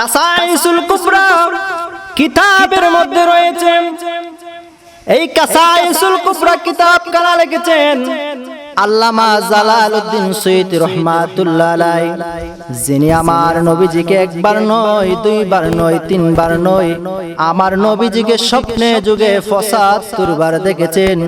কাসাইসুল কুবরা কিতাবের মধ্যে রয়েছে এই কাসাইসুল কুবরা কিতাব কারা লিখেছেন? আল্লামা জালালউদ্দিন সৈয়দ রহমাতুল্লাহ আলাই যিনি আমার নবীজিকে একবার নয় দুইবার নয় তিনবার নয় আমার নবীজিকে স্বপ্নে যুগে পঁচাত্তর বার দেখেছেন।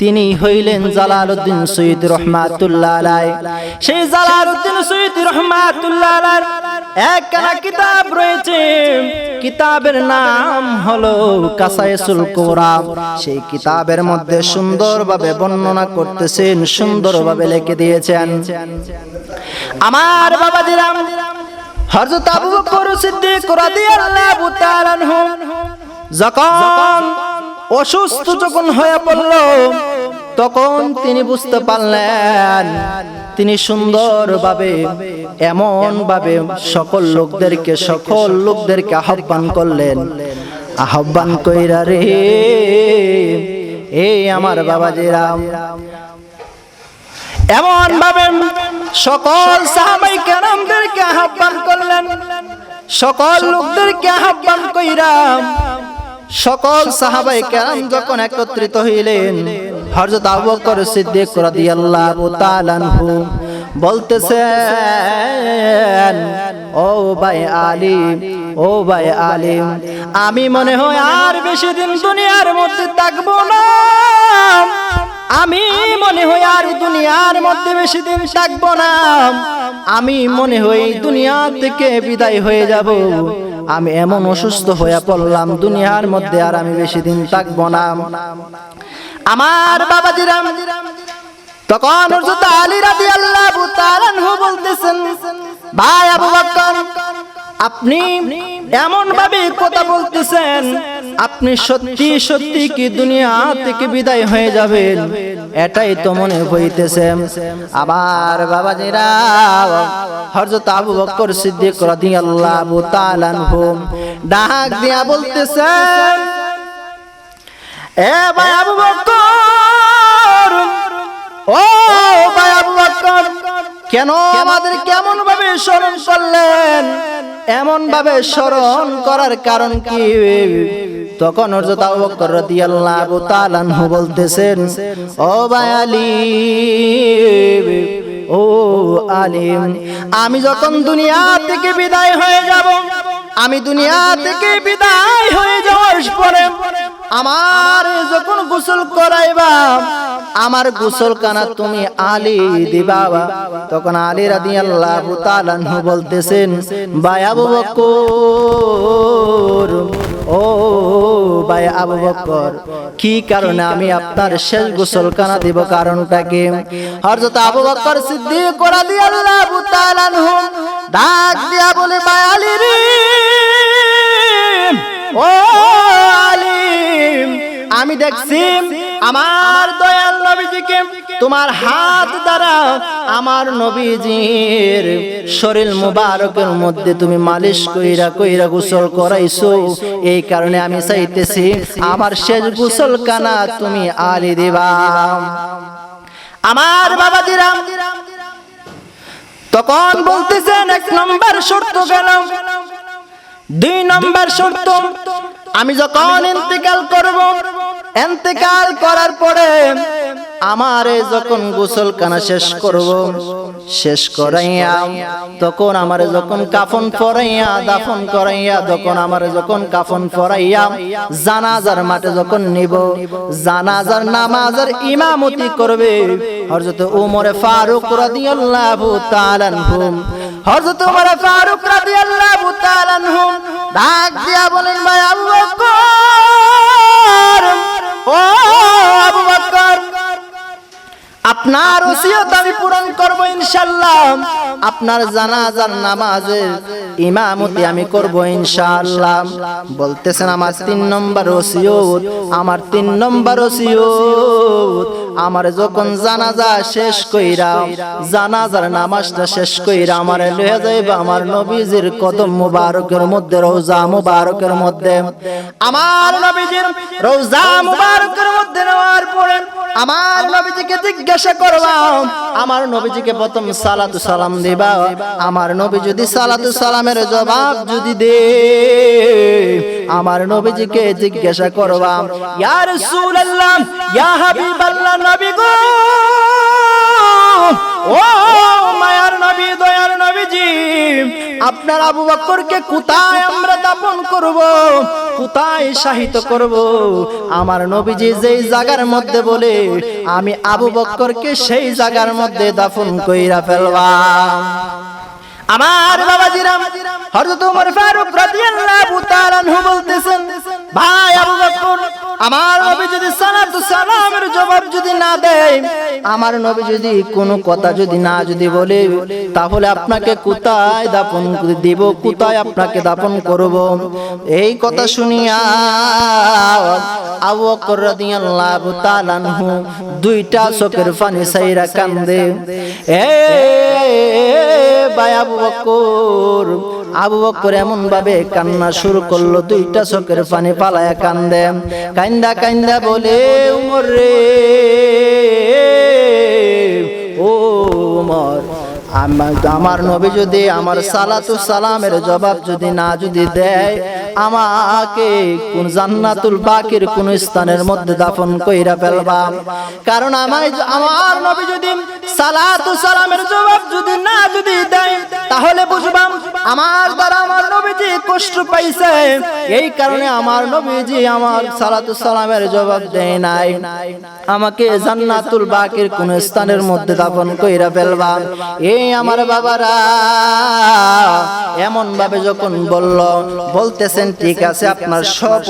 তিনি হইলেন জালালউদ্দিন সৈয়দ রহমাতুল্লাহ আলাই সেই জালালউদ্দিন সৈয়দ রহমাতুল্লাহ আলাই একখানা কিতাব রয়েছে। কিতাবের নাম হলো কাসাইসুল কোরআন সেই কিতাবের মধ্যে সুন্দরভাবে বর্ণনা করতেছেন সুন্দরভাবে লিখে দিয়েছেন। আমার বাবা দিলাম হযরত আবু বকর সিদ্দিক রাদিয়াল্লাহু তাআলা আনহু যখন অসুস্থ যখন হয়ে পড়ল, তখন তিনি বুঝতে পারলেন, তিনি সুন্দরভাবে এমন ভাবে সকল লোকদেরকে সকল লোকদেরকে আহ্বান করলেন। আহ্বান কইরা রে, এই আমার বাবাজিরা এমন ভাবে সকল সাহাবাই কেরামদেরকে আহ্বান করলেন। সকল লোকদেরকে আহ্বান কইরাম। সকল সাহাবাই কেরাম যখন একত্রিত হইলেন, হযরত আবু বকর সিদ্দিক রাদিয়াল্লাহু তাআলা আনহু বলতেছেন, ও ভাই আলিম, ও ভাই আলিম, আমি মনে হয় আর বেশি দিন দুনিয়ার মধ্যে থাকব না। আমি মনে হয় আর দুনিয়ার মধ্যে বেশি দিন থাকব না। আমি মনে হয় দুনিয়া থেকে বিদায় হয়ে যাব। আমি এমন অসুস্থ হয়ে পড়লাম দুনিয়ার মধ্যে আর আমি বেশি দিন থাকব না। আমার বাবা বাবাজিরাম তখন হযরত আলী রাদিয়াল্লাহু তাআলা বলতেছেন, ভাই আবু বকর আপনি এমন ভাবে কথা বলতেছেন আপনি সত্যি সত্যি কি দুনিয়া থেকে বিদায় হয়ে যাবেন? এটাই তো মনে হইতেছে। আমার বাবাজিরা, হযরত আবু বকর সিদ্দিক রাদিয়াল্লাহু তাআলা আনহু ডাক দিয়া বলতেছেন এ ভাই আবু বকর, ও ভাই আবু বকর, কেন আমাদের কেমন ভাবে স্মরণ করলেন? এমন ভাবে স্মরণ করার কারণ কি? তখন হযরত বলতেছেন, ও ভাই আলী, ও আলিম আমি যখন দুনিয়া থেকে বিদায় হয়ে যাব, আমি দুনিয়া থেকে বিদায় হয়ে যাওয়ার পরে আমার যখন গোসল করাইবা, আমার গোসল কানা তুমি আলী দিবা তখন আলী তাআলা আনহু বলতেছেন আবু বকর ও ভাই আবু বকর কি কারণে আমি আপনার শেষ গোসল কানা দিব কারণটা কি? হযরত আবু বকর সিদ্দিক রাদিয়াল্লাহু তাআলা আনহু ডাক দিয়া বলে, ভাই আলী রে, ও আলী আমি দেখছি আমার দয়াল নবীজিকে তোমার হাত দ্বারা আমার নবীজির শরীর মুবারকের মধ্যে তুমি মালিশ কইরা কইরা গোসল করাইছো। এই কারণে আমি চাইতেছি আমার শেষ গোসল কানা তুমি আলি দিবা। আমার বাবা দিরাম তখন বলতেছেন, এক নম্বর শর্ত গেলাম। দুই নম্বর শর্ত, আমি যখন ইন্তেকাল করব, ইন্তেকাল করার পরে আমারে যখন গোসল কানা শেষ করব, শেষ করাইয়া তখন আমারে যখন কাফন পরাইয়া, দাফন করাইয়া, তখন আমারে যখন কাফন পরাইয়া জানাজার মাঠে যখন নিব, জানাজার নামাজের ইমামতি করবে হযরত ওমরে ফারুক রাদিয়াল্লাহু তাআলা হযরত ওমর ফারুক রাদিয়াল্লাহু তাআলা ডাক দিয়া বলেন, ভাই ও আবু বকর, আপনার ওসিয়ত আমি পূরণ করব ইনশাআল্লাহ। আপনার জানাজার নামাজের ইমামতি আমি করব ইনশাআল্লাহ। বলতেছেন, আমার তিন নম্বর ওসিয়ত, আমার তিন নম্বর ওসিয়ত। আমার যখন জানাজা শেষ কইরা জানাজার নামাজটা শেষ কইরা আমার লয়ে যাইবা আমার নবীজির কদম মুবারকের মধ্যে রওজা মুবারকের মধ্যে। আমার নবীজির রওজা মুবারকের মধ্যে নেওয়ার পরে আমার নবীজিকে জিজ্ঞাসা করবা আমার নবীজিকে প্রথম সালাতু সালাম দিবা আমার নবী যদি সালাতু সালামের জবাব যদি দে আমার নবীজিকে জিজ্ঞাসা করবা, ইয়া রাসূলুল্লাহ, ইয়া হাবিবাল্লাহ নবী গো, ও মায়ার নবী, দয়ার নবীজি, আপনার আবু বকরকে কোথায় আমরা দাপন করব, কোথায় শাহিত করব? আমার নবীজি যেই জায়গার মধ্যে বলে, আমি আবু বকরকে সেই জায়গার মধ্যে দাফন কইরা ফেলবা। আমার বাবাজিরা হযরত ওমর ফারুক রাদিয়াল্লাহু তাআলা আনহু বলতেছেন ভাই আবু বকর আমার নবী যদি সালাতু সালামের জবাব যদি না দেয় আমার নবী যদি কোনো কথা যদি না যদি বলে তাহলে আপনাকে কোথায় দাপন দিব কোথায় আপনাকে দাপন করব? এই কথা শুনিয়া আবু বকর রাদিয়াল্লাহু তাআলা আনহু দুইটা চোখের পানি সাইরা কান্দে। এ ভাই আবু বকর। আবু বকর এমন ভাবে কান্না শুরু করল, দুইটা চোখের পানি পালায়া কান্দে। কান্দা কান্দা বলে, উমর রে, ও উমর আমার নবী যদি আমার সালাতু সালামের জবাব যদি না যদি দেয় আমাকে কোন জান্নাতুল বাকির কোন স্থানের মধ্যে দাফন কইরা ফেলবা। কারণ আমায় আমার নবী যদি সালাতু সালামের জবাব যদি না যদি দেয় তাহলে বুঝবাম, আমার দ্বারা আমার নবীজি কষ্ট পাইছে। এই কারণে আমার নবীজি আমার সালাতু সালামের জবাব দেয় নাই। আমাকে জান্নাতুল বাকির কোন স্থানের মধ্যে দাফন কইরা ফেলবা। এই আমার বাবারা এমন ভাবে যখন বলল, বলতেছেন, ঠিক আছে, আপনার সব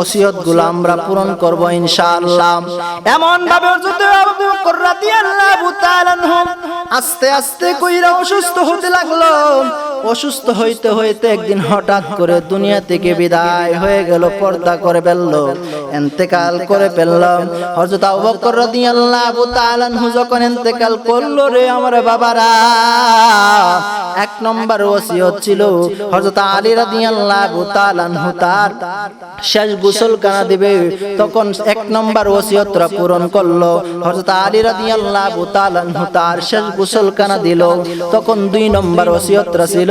ওসিয়তগুলো আমরা পূরণ করব ইনশাআল্লাহ। এমন ভাবে আস্তে আস্তে কইরা অসুস্থ হতে লাগল। Oh. অসুস্থ হইতে হইতে একদিন হঠাৎ করে দুনিয়া থেকে বিদায় হয়ে গেল, পর্দা করে ফেলল, এন্তেকাল করে ফেলল। হযরত আবু বকর রাদিয়াল্লাহু তাআলা আনহু যখন এন্তেকাল করল রে আমার বাবারা, এক নম্বর ওসিয়ত ছিল হযরত আলী রাদিয়াল্লাহু তাআলা আনহু তার শেষ গোসল কানা দিবে। তখন এক নম্বর ওসিয়তটা পূরণ করল, হযরত আলী রাদিয়াল্লাহু তাআলা আনহু তার শেষ গোসল কানা দিল। তখন দুই নম্বর ওসিয়তটা ছিল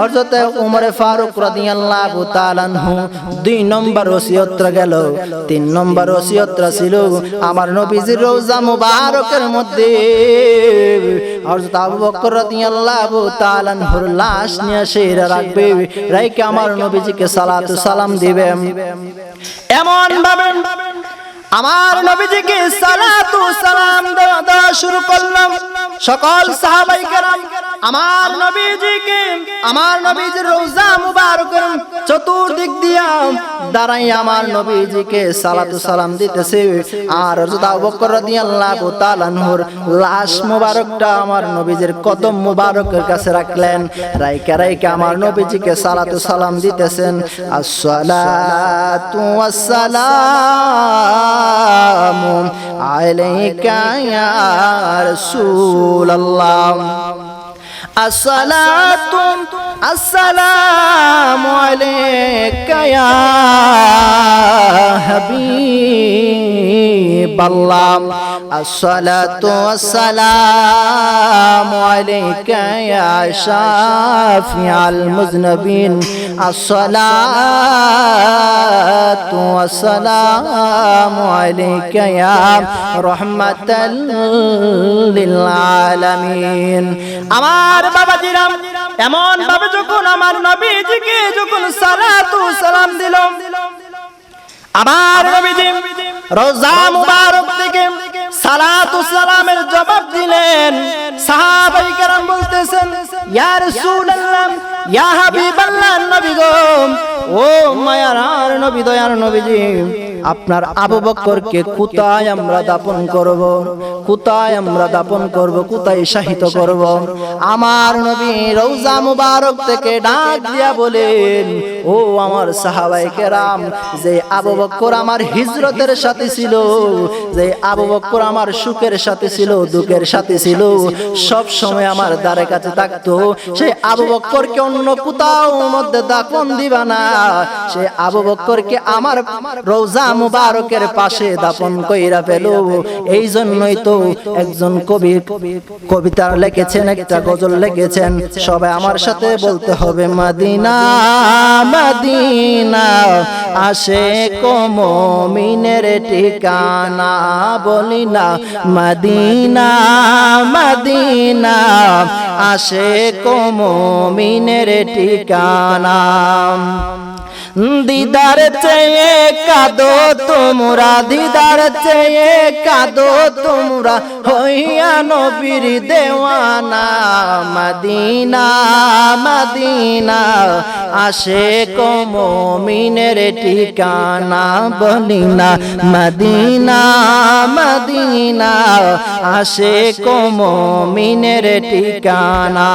হযরত উমর ফারুক রাদিয়াল্লাহু তাআলা আনহু দুই নম্বর ওসিয়তটা গেল। তিন নম্বর ওসিয়তটা ছিল আমার নবীজির রওজা মুবারকের মধ্যে। হযরত আবু বকর রাদিয়াল্লাহু তাআলা আনহুর লাশ নিয়ে সেরা রাখবে। রাইকে আমার নবীজিকে সালাতু সালাম দিবে। এমন ভাবে আমার নবীজিকে সালাতু সালাম দেওয়া শুরু করলাম। সকল সাহাবাই কেরাম আমার নবীজিকে, আমার নবীজির রোজা মুবারকের চতুর্দিক দিয়া দাঁড়াই আমার নবীজিকে সালাতু সালাম দিতেছে। আর হযরত আবু বকর রাদিয়াল্লাহু তাআলা লাশ মুবারকটা আমার নবীজির কদম মুবারকের কাছে রাখলেন। রাইকা রাইকা আমার নবীজিকে সালাতু সালাম দিতেছেন। আসসালাতু ওয়াসসালামু عليك يا رسول الله. الصلاة আসসালামু আলাইকা ইয়া হাবিবাল্লাহ। আসসালাতু আসসালামু আলাইকা ইয়া শাফিআল মুজনবিন। আসসালাতু আসসালামু আলাইকা ইয়া রাহমাতাল লিল আলামিন। এমন ভাবে যখন আমার নবীজিকে যখন সালাতু সালাম দিল, আমার নবীজি রোজা মুবারক থেকে সালাতু সালামের জবাব দিলেন। সাহাবাই কেরাম বলতেছেন, ইয়া রাসূলুল্লাহ, ইয়া হাবিবাল্লাহ নবী গো, ও মায়ার নবী, দয়ার নবীজি আপনার আবু বক্করকে কোথায় আমরা দাপন করব? কোথায় আমরা দাপন করব? কোথায় শাহিত করব? আমার নবী রৌজা মুবারক থেকে ডাক দিয়া বলেন ও আমার সাহাবাই কেরাম, যে আবু বক্কর আমার হিজরতের সাথে ছিল, যে আবু বক্কর আমার সুখের সাথে ছিল, দুঃখের সাথে ছিল, সব সময় আমার দ্বারে কাছে থাকতো। সেই আবু বক্করকে অন্য কোথাও মধ্যে দাপন দিবা না। সে আবু বক্করকে আমার রোজা মুবারকের পাশে দাপন কইরা পেল এই জন্যই তো একজন কবি, কবিতা লিখেছেন, একটা গজল লিখেছেন, সবাই আমার সাথে বলতে হবে, মাদিনা মাদিনা আসে কমিনের ঠিকানা বলি না। মদিনা মদিনা আসে কমিনের ঠিকানা। দিদার চেয়ে কাদো তোমরা, দিদার চেয়ে কাদো তোমরা, হইয়া নবীর দেওয়ানা মদিনা মদিনা আসে কমিনের ঠিকানা বলি না মদিনা মদিনা আসে কমিনের ঠিকানা।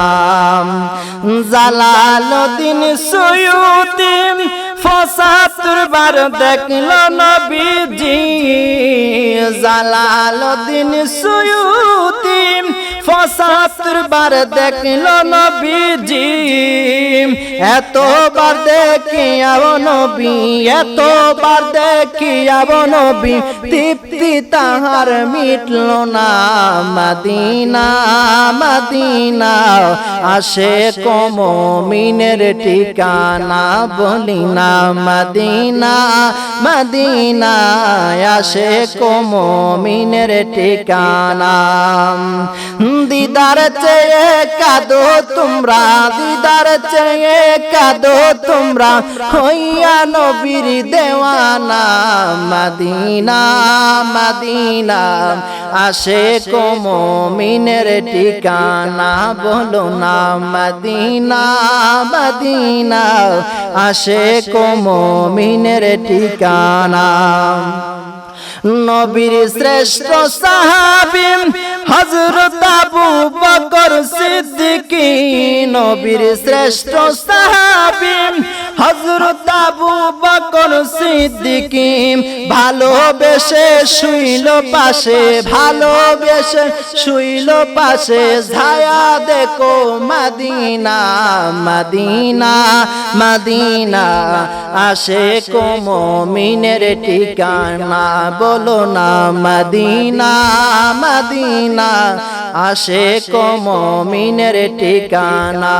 জালালুদ্দিন সুয়ুতি বার দেখল নবীজি জালালদিন সুয়ুতি ফসাতুর বার দেখল নবীজি। এতবার দেখি আব নবী, এতবার দেখি আব নবী, তৃপ্তি তাহার মিটল না। মদিনা মদিনা আসে কমিনের ঠিকানা বলি না। মদিনা মদিনা আসে কমিনের ঠিকানা। দিদার চেয়ে কাদো তোমরা, দিদার চেয়ে কাদো তোমরা, হইয়া নবীর দেওয়ানা মদিনা মদিনা। আসে কমিনের ঠিকানা বলো না, মদিনা মদিনা। আসে কমিনের ঠিকানা। নবীর শ্রেষ্ঠ সাহাবি হজরত আবু বকর সিদ্দিকী নবীর শ্রেষ্ঠ সাহাবি হজরত আবু বকর সিদ্দিকী ভালোবেসে শুইল পাশে, ভালোবেসে শুইল পাশে, ছায়া দেখো মদিনা মদিনা মদিনা আসে কমিনের ঠিকানা, বলো না মদিনা মদিনা আসে কমিনের ঠিকানা।